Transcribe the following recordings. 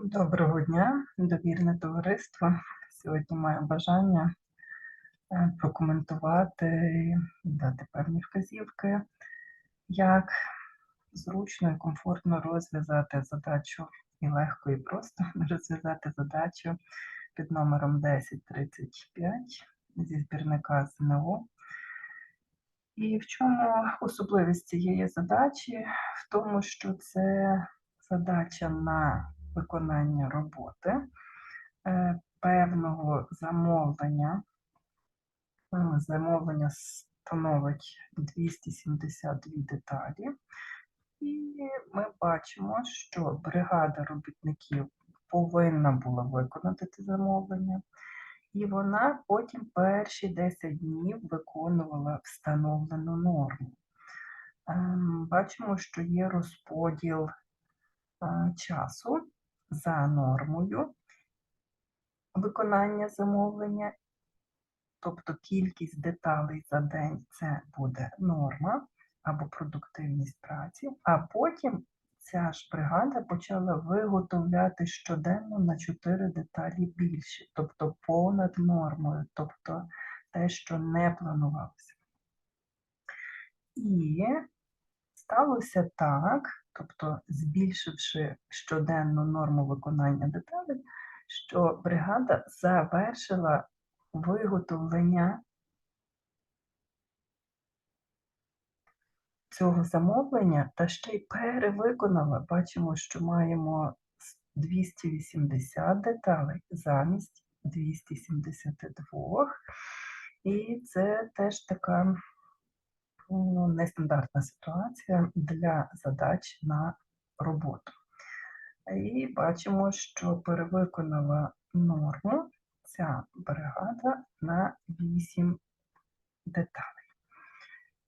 Доброго дня, довірне товариство. Сьогодні маю бажання е, прокоментувати дати певні вказівки, як зручно і комфортно розв'язати задачу і легко і просто розв'язати задачу під номером 1035 зі збірника ЗНО. І в чому особливість цієї задачі? В тому, що це задача на виконання роботи е, певного замовлення. Замовлення становить 272 деталі. І ми бачимо, що бригада робітників повинна була виконати це замовлення, і вона потім перші 10 днів виконувала встановлену норму. Ем, Бачимо, що є розподіл е, часу за нормою виконання замовлення, тобто кількість деталей за день це буде норма або продуктивність праці, а потім ця ж бригада почала виготовляти щоденно на 4 деталі більше, тобто понад нормою, тобто те, що не планувалося. І сталося так, тобто збільшивши щоденну норму виконання деталей, що бригада завершила виготовлення цього замовлення та ще й перевиконала. Бачимо, що маємо 280 деталей замість 272. І це теж така ну, нестандартна ситуація для задач на роботу. І бачимо, що перевиконала норму ця бригада на 8 деталей.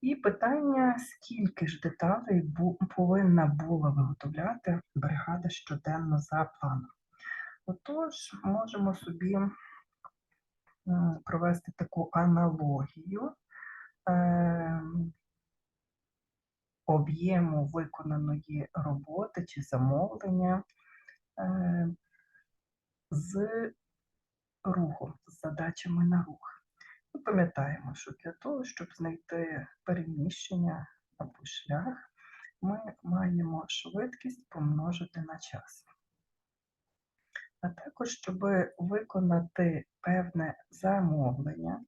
І питання, скільки ж деталей повинна була виготовляти бригада щоденно за планом. Отож, можемо собі провести таку аналогію об'єму виконаної роботи чи замовлення е, з рухом, з задачами на рух. Ми пам'ятаємо, що для того, щоб знайти переміщення або шлях, ми маємо швидкість помножити на час. А також, щоб виконати певне замовлення,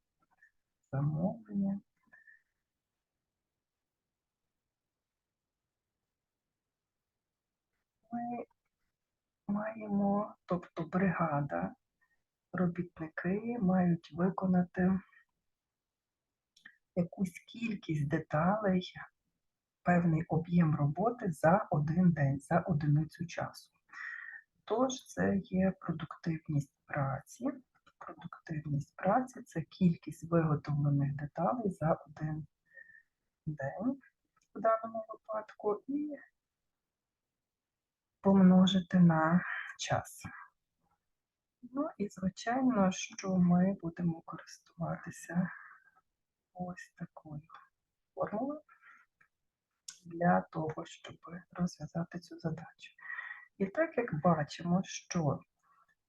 замовлення, ми маємо, тобто бригада, робітники мають виконати якусь кількість деталей, певний об'єм роботи за один день, за одиницю часу. Тож це є продуктивність праці. Продуктивність праці це кількість виготовлених деталей за один день в даному випадку і помножити на час. Ну і звичайно, що ми будемо користуватися ось такою формулою для того, щоб розв'язати цю задачу. І так як бачимо, що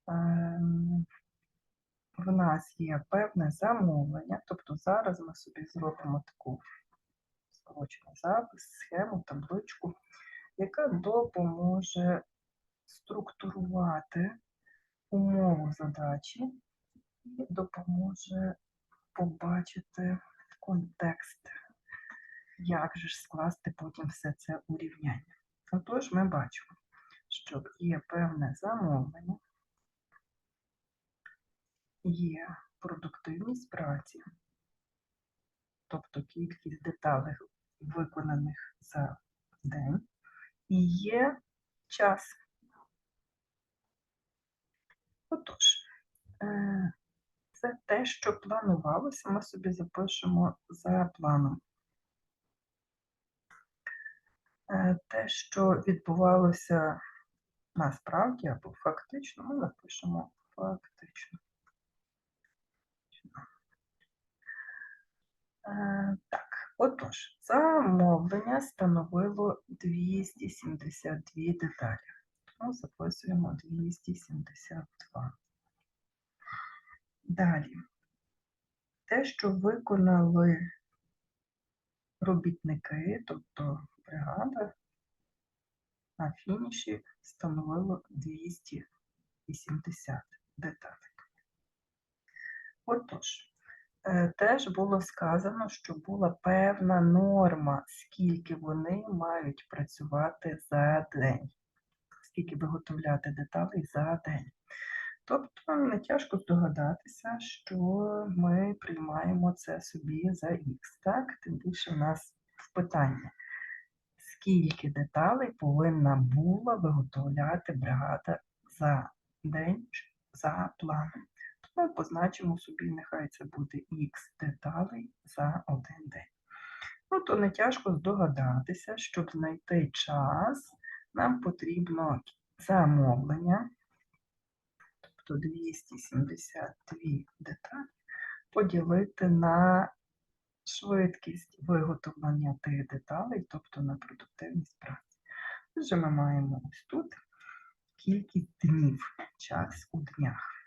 ем, в нас є певне замовлення, тобто зараз ми собі зробимо таку скорочений запис, схему, табличку, яка допоможе структурувати умову задачі і допоможе побачити контекст, як же ж скласти потім все це у рівняння. Отож, ми бачимо, що є певне замовлення, є продуктивність праці, тобто кількість деталей, виконаних за день, є час. Отож, е, це те, що планувалося, ми собі запишемо за планом. Е, Те, що відбувалося насправді або фактично, ми напишемо фактично. Е, Так, отож, замовлення становило 272 деталі. Тому записуємо 272. Далі. Те, що виконали робітники, тобто бригада, на фініші становило 280 деталей. Отож, теж було сказано, що була певна норма, скільки вони мають працювати за день, скільки виготовляти деталей за день. Тобто не тяжко здогадатися, що ми приймаємо це собі за Х, так? Тим більше в нас в питанні, скільки деталей повинна була виготовляти бригада за день за планом. Тому позначимо собі, нехай це буде Х деталей за один день. Ну, то не тяжко здогадатися, щоб знайти час, нам потрібно замовлення, тобто 272 деталі, поділити на швидкість виготовлення тих деталей, тобто на продуктивність праці. Отже, ми маємо ось тут кількість днів, час у днях.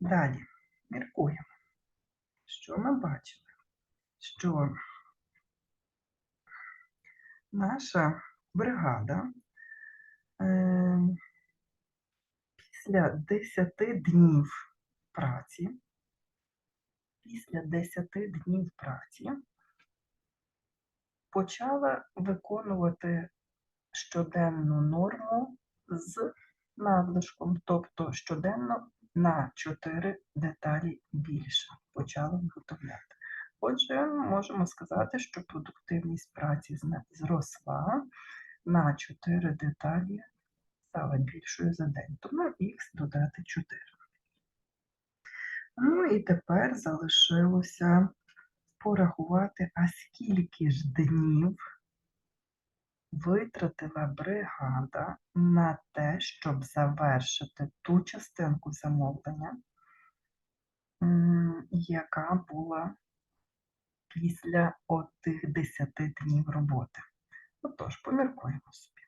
Далі. Міркуємо, що ми бачимо, що наша бригада е, після 10 днів праці, після 10 днів праці почала виконувати щоденну норму з надлишком, тобто щоденно на 4 деталі більше почала виготовляти. Отже, можемо сказати, що продуктивність праці зросла на 4 деталі стала більшою за день, тому х додати 4. Ну і тепер залишилося порахувати, а скільки ж днів витратила бригада на те, щоб завершити ту частинку замовлення, яка була після отих 10 днів роботи. Отож, поміркуємо собі.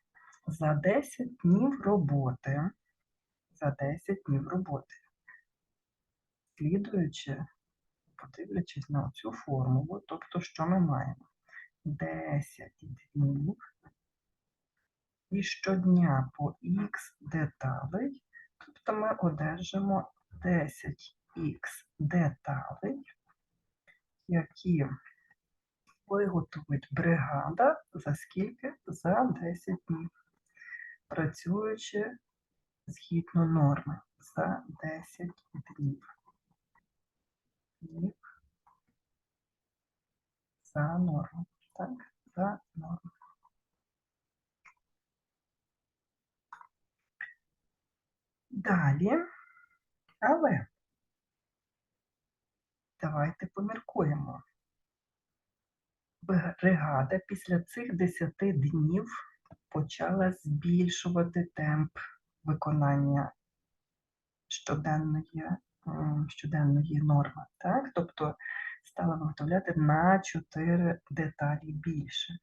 За 10 днів роботи, за 10 днів роботи, слідуючи, подивлячись на цю формулу, тобто, що ми маємо? 10 днів і щодня по х деталей, тобто ми одержимо 10х деталей, які виготовить бригада за скільки? За 10 днів, працюючи згідно норми за 10 днів. За норму. Так, за норму. Далі, але давайте поміркуємо. Бригада після цих 10 днів почала збільшувати темп виконання щоденної, щоденної норми. Так? Тобто стала виготовляти на 4 деталі більше.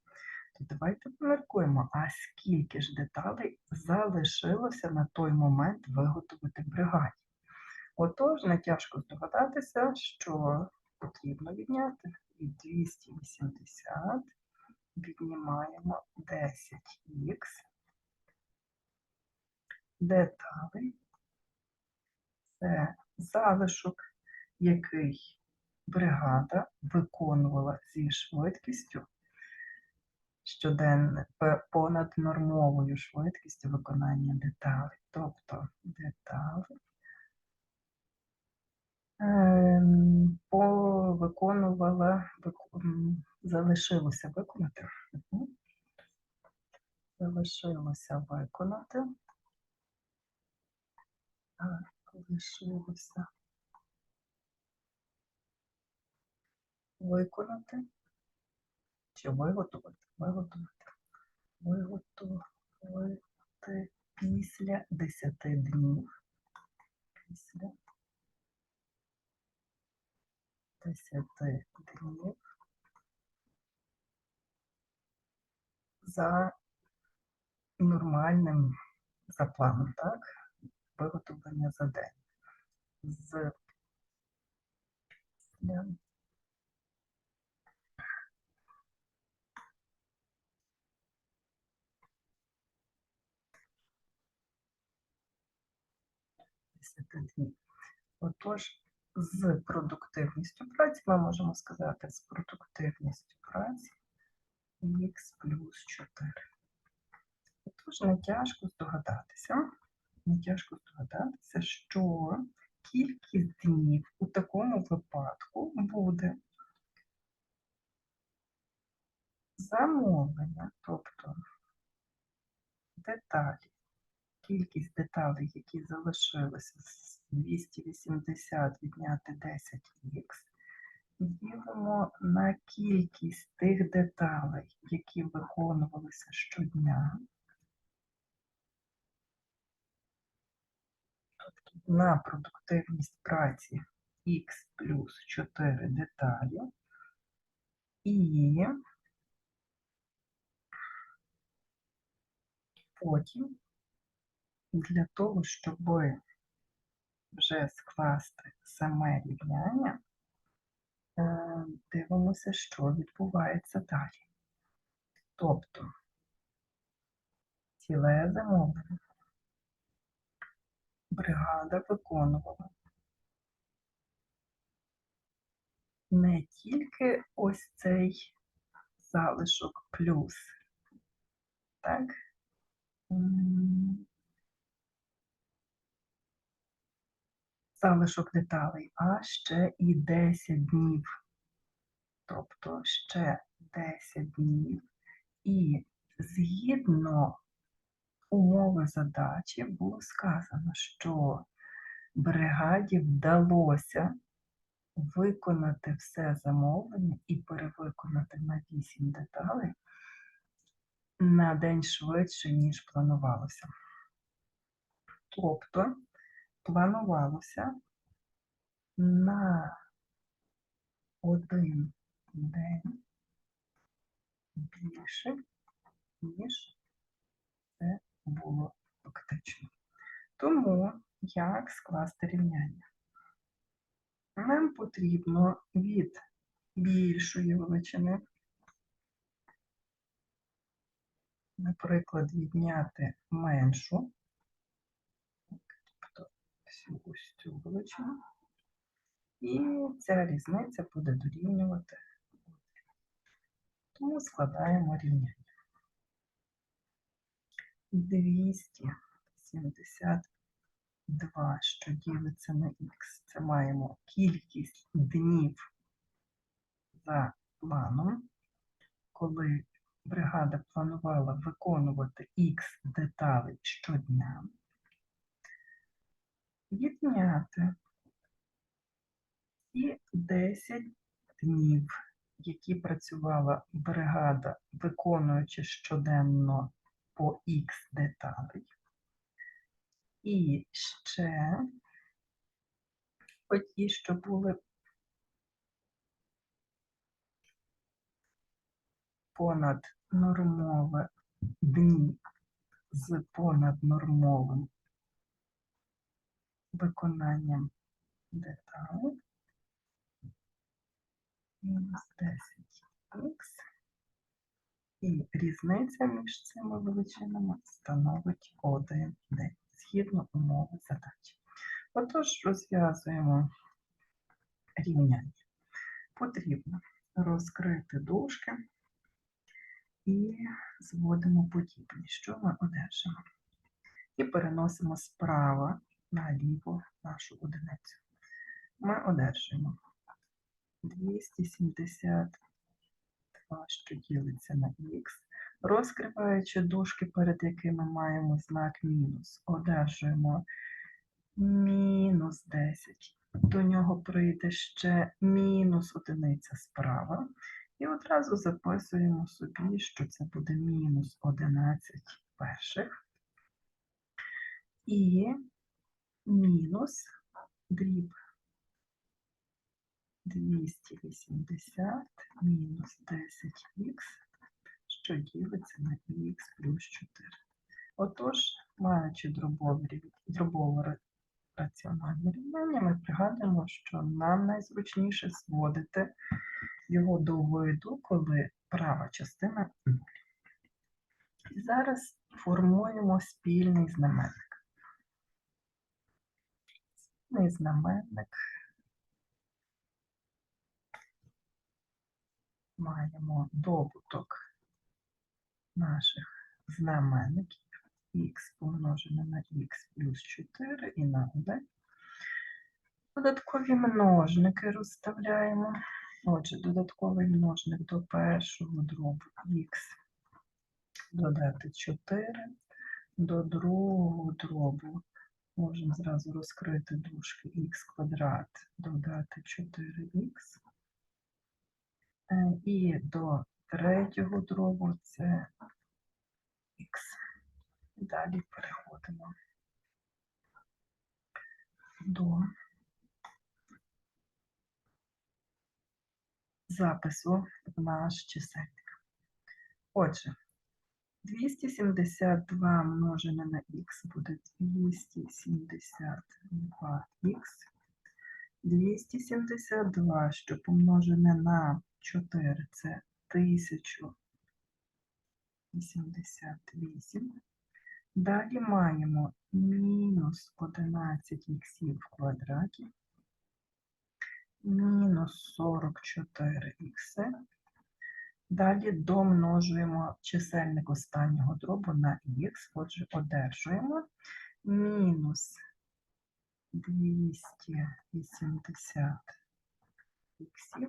То давайте поміркуємо, а скільки ж деталей залишилося на той момент виготовити бригаді. Отож, не тяжко здогадатися, що потрібно відняти від 280 віднімаємо 10х деталей. Це залишок, який бригада виконувала зі швидкістю щоденно пе- понад нормовою швидкістю виконання деталей. Тобто деталі ем, повиконувала, вик- м, залишилося виконати. Залишилося виконати. Так, Залишилося виконати чи виготовити, виготовити, виготовити після 10 днів. Після 10 днів за нормальним за планом, так? Виготовлення за день. З десяти. Отож, з продуктивністю праці ми можемо сказати з продуктивністю праці х плюс 4. Отож, не тяжко здогадатися, не тяжко здогадатися, що кількість днів у такому випадку буде замовлення, тобто деталі, кількість деталей, які залишилися з 280 відняти 10х, ділимо на кількість тих деталей, які виконувалися щодня. Тобто на продуктивність праці х плюс 4 деталі і потім для того, щоб вже скласти саме рівняння, е, дивимося, що відбувається далі. Тобто ціле замовлення бригада виконувала не тільки ось цей залишок плюс, так? Залишок деталей, а ще і 10 днів. Тобто ще 10 днів. І згідно умови задачі було сказано, що бригаді вдалося виконати все замовлення і перевиконати на 8 деталей на день швидше, ніж планувалося. Тобто планувалося на один день більше, ніж це було фактично. Тому як скласти рівняння? Нам потрібно від більшої величини, наприклад, відняти меншу, всю ось цю величину, і ця різниця буде дорівнювати. Тому складаємо рівняння. 272, що ділиться на х. Це маємо кількість днів за планом, коли бригада планувала виконувати х деталей щодня. Відняти і 10 днів, які працювала бригада, виконуючи щоденно по х деталей. І ще оті, що були понад нормове дні з понаднормовим виконанням деталей. Мінус 10х. І різниця між цими величинами становить один день згідно умови задачі. Отож, розв'язуємо рівняння. Потрібно розкрити дужки і зводимо подібні, що ми одержимо. І переносимо справа наліво нашу одиницю. Ми одержуємо 272, що ділиться на х, розкриваючи дужки, перед якими маємо знак мінус, одержуємо мінус 10. До нього прийде ще мінус одиниця справа. І одразу записуємо собі, що це буде мінус 11 перших. І мінус дріб 280 мінус 10х, що ділиться на х плюс 4. Отож, маючи дробове, рів- раціональне рівняння, ми пригадуємо, що нам найзручніше зводити його до виду, коли права частина нуль. І зараз формуємо спільний знаменник. Спільний знаменник маємо добуток наших знаменників х помножене на х плюс 4 і на 1. Додаткові множники розставляємо. Отже, додатковий множник до першого дробу х додати 4, до другого дробу можемо зразу розкрити дужки х квадрат, додати 4х. Е, І до третього дробу це х. Далі переходимо до запису в наш чисельник. Отже, 272 множене на х буде 272х. 272, що помножене на 4, це 1088. Далі маємо мінус 11 х в квадраті, мінус 44 х. Далі домножуємо чисельник останнього дробу на х, отже, одержуємо мінус 280 х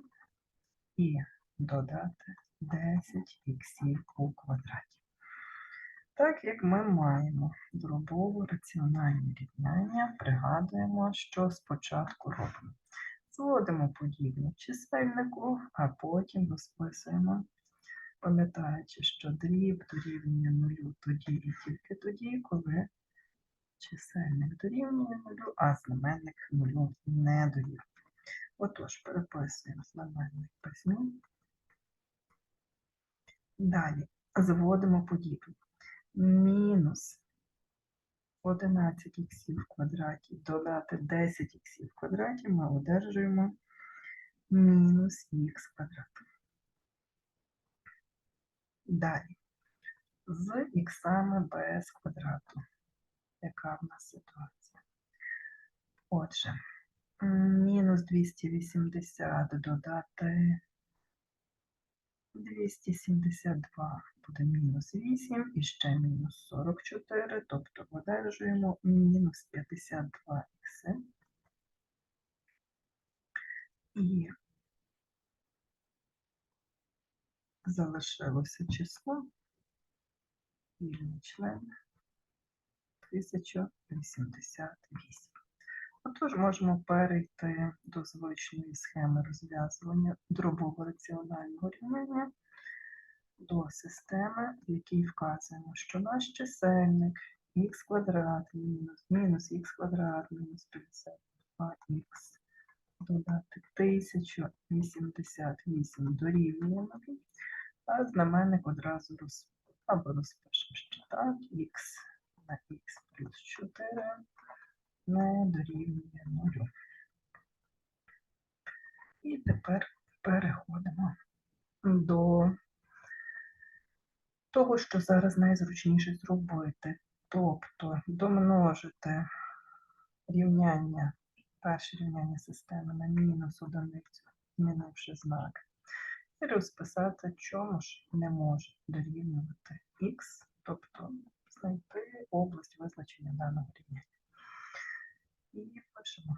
і додати 10 х у квадраті. Так як ми маємо дробове раціональне рівняння, пригадуємо, що спочатку робимо. Зводимо подібну чисельнику, а потім розписуємо, пам'ятаючи, що дріб дорівнює нулю тоді і тільки тоді, коли чисельник дорівнює нулю, а знаменник нулю не дорівнює. Отож, переписуємо знаменник змін. Далі зводимо подібну. Мінус 11 х в квадраті додати 10 х в квадраті ми одержуємо мінус х квадрат. Далі. З іксами без квадрату. Яка в нас ситуація? Отже, мінус 280 додати 272 буде мінус 8 і ще мінус 44, тобто одержуємо мінус 52 х. І залишилося число, вільний член 1088. Отож, можемо перейти до звичної схеми розв'язування дробово-раціонального рівняння до системи, в якій вказуємо, що наш чисельник х квадрат мінус, мінус х квадрат мінус 52х додати 1088 дорівнює 0, а знаменник одразу роз... або розпишемо ще так, х на х плюс 4 не дорівнює 0. І тепер переходимо до того, що зараз найзручніше зробити. Тобто домножити рівняння, перше рівняння системи на мінус одиницю, змінивши знак, і розписати, чому ж не може дорівнювати х, тобто знайти область визначення даного рівняння. І пишемо.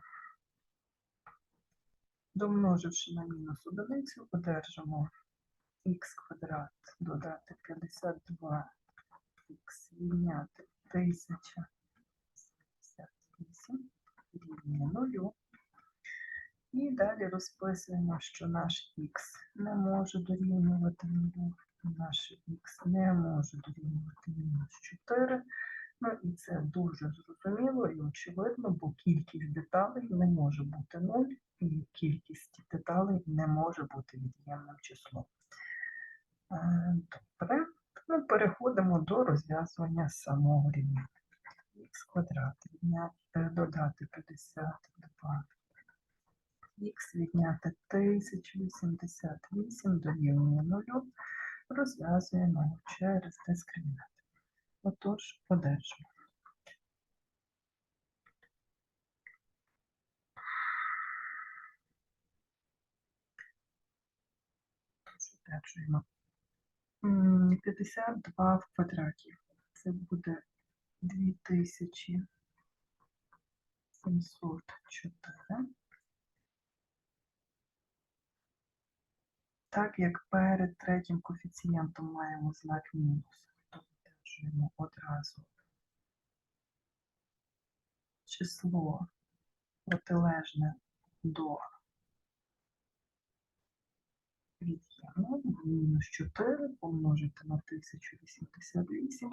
Домноживши на мінус одиницю, одержимо х квадрат додати 52 х відняти 1078 рівня 0. І далі розписуємо, що наш х не може дорівнювати 0, наш х не може дорівнювати мінус 4. Ну і це дуже зрозуміло і очевидно, бо кількість деталей не може бути 0, і кількість деталей не може бути від'ємним числом. Добре, Ну, переходимо до розв'язування самого рівня. Х квадрат відняти, е, додати 52. Х відняти 1088 дорівнює 0. Розв'язуємо через дискримінант. Отож, одержимо. Одержуємо. М, 52 в квадраті. Це буде 2704. Так як перед третім коефіцієнтом маємо знак мінус, то одержуємо одразу число протилежне до мінус 4 помножити на 1088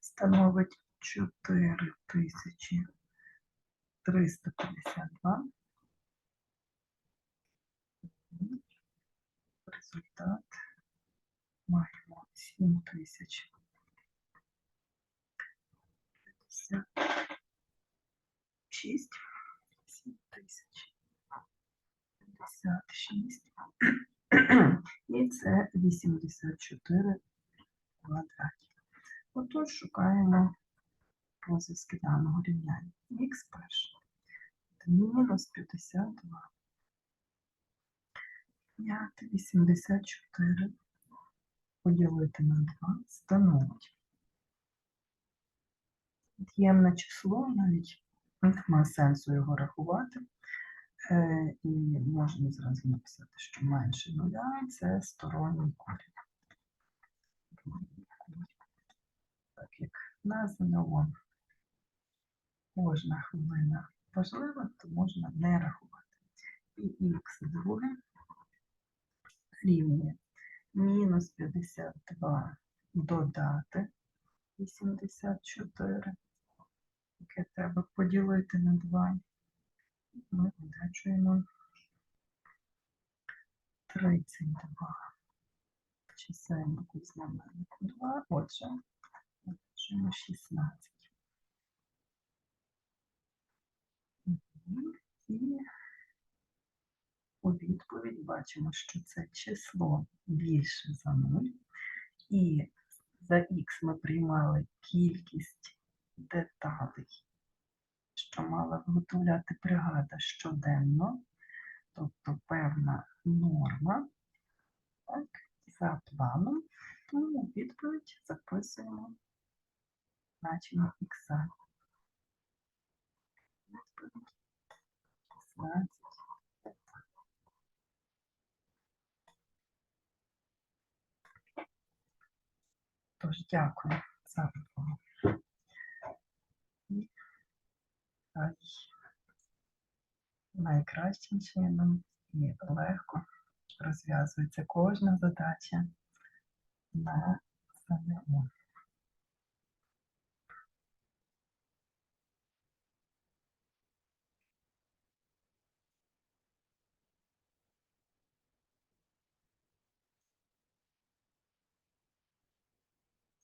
становить 4352. Результат маємо 7000. 56. 7000. 56. І це 84 квадратів. Отож, шукаємо розв'язки даного рівняння. Х перше. Мінус 52. 5, 84 поділити на 2 становить. Від'ємне число, навіть нема сенсу його рахувати. Е, і можна зразу написати, що менше нуля це сторонній корінь. Так як на ЗНО кожна хвилина важлива, то можна не рахувати. І х друге рівнює мінус 52 додати 84, яке треба поділити на 2. Ми одержуємо 32 чисельник і 2, отже, одержуємо 16. І у відповідь бачимо, що це число більше за 0. І за х ми приймали кількість деталей, що мала виготовляти бригада щоденно, тобто певна норма так, за планом. Тому відповідь записуємо значення х. Відповідь 16. Тож дякую за увагу. І хай найкращим чином і легко розв'язується кожна задача на ЗНО.